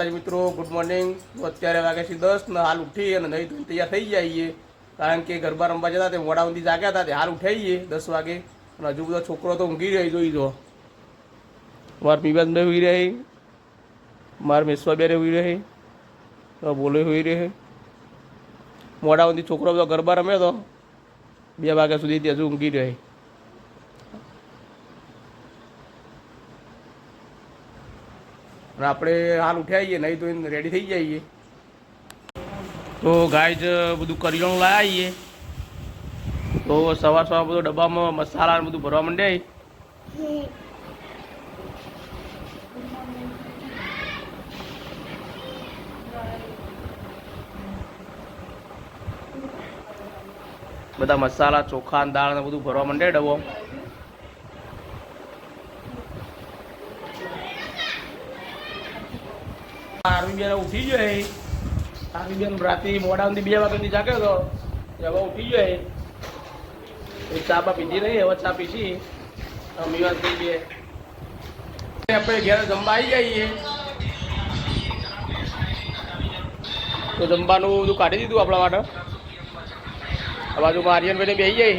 માતાજી મિત્રો good morning અત્યારે વાગે છે દસ ને હાલ ઉઠી અને નહીં ધોઈને તૈયાર થઈ જઈએ. કારણ કે ગરબા રમવા જતા તે મોડા ઊંધી જાગ્યા હતા, તે હાલ ઉઠાઈએ દસ વાગે. અને હજુ બધો છોકરો તો ઊંઘી રહી જોઈ જો મારા પીબાજભાઈ હોઈ રહી મારા મેશ્વાબેરે હોઈ રહી તો બોલે હોઈ રહે મોડા ઊંધી છોકરો બધો ગરબા રમ્યો તો બે વાગ્યા સુધી હજુ ઊંઘી રહી અને આપણે હાલ ઉઠ્યા આવીએ નહીં તો રેડી થઈ જઈએ. તો ગાય જ બધું કરિયાણું લાવી આવીએ. તો સવાર સવાર બધું ડબ્બામાં મસાલા બધું ભરવા માંડે બધા મસાલા, ચોખા દાળ ને બધું ભરવા માંડે ડબ્બો. આરવી બેન ઉઠી જાય આરવી બેન રાતે મોડા સુધી બે વાગ્યાથી જાગ્યો હતો. હવે ઉઠી ગયો એ ચા બા પીધી નહીં હવે ચા પીધી અમીવાદ થઈ ગઈ આપણે ઘેર જમવા આવી જઈએ તો જમવાનું બધું કાઢી દીધું આપણા માટે. આ બાજુમાં આર્યનભાઈને બેસી જાય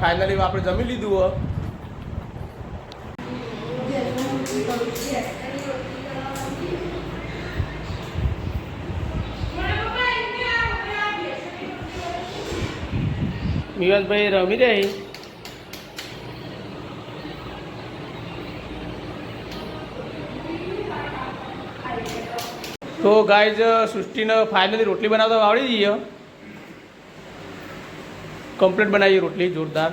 ફાઇનલી આપણે જમી લીધું હોય. મિવાસભાઈ રમી રહી તો ગાય સૃષ્ટિને ફાઇનલી રોટલી બનાવતા આવડી જઈએ કમ્પ્લીટ બનાવીએ રોટલી જોરદાર.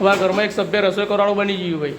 અમારા ઘરમાં એક સભ્ય રસોઈ કરવાળું બની ગયું ભાઈ